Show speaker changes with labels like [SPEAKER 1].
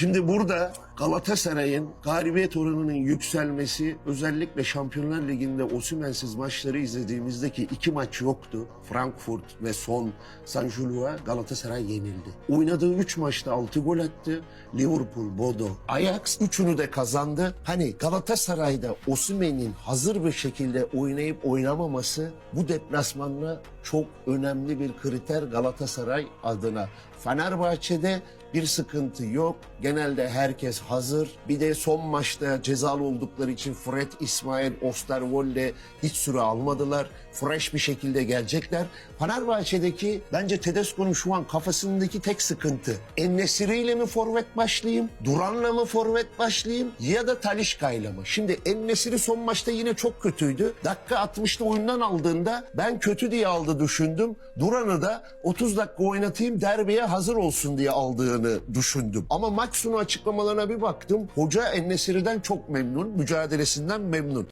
[SPEAKER 1] Şimdi burada Galatasaray'ın galibiyet oranının yükselmesi özellikle Şampiyonlar Ligi'nde Osimhen'siz maçları izlediğimizdeki iki maç yoktu. Frankfurt ve son San Julo'a Galatasaray yenildi. Oynadığı üç maçta altı gol attı. Liverpool, Bodo, Ajax üçünü de kazandı. Hani Galatasaray'da Osimhen'in hazır bir şekilde oynayıp oynamaması bu deplasmanla çok önemli bir kriter Galatasaray adına. Fenerbahçe'de bir sıkıntı yok. Genelde herkes hazır. Bir de son maçta cezalı oldukları için Fred, İsmail, Osterwolde hiç süre almadılar. Fresh bir şekilde gelecekler. Fenerbahçe'deki bence Tedesco'nun şu an kafasındaki tek sıkıntı. Ennesiri ile mi forvet başlayayım? Duran'la mı forvet başlayayım? Ya da Talişka'yla mı? Şimdi Ennesiri son maçta yine çok kötüydü. Dakika 60'ta oyundan aldığında ben kötü diye aldı düşündüm. Duran'ı da 30 dakika oynatayım derbiye hazır olsun diye aldığını düşündüm. Ama maç açıklamalarına baktım. Hoca Ennesiri'den çok memnun, mücadelesinden memnun.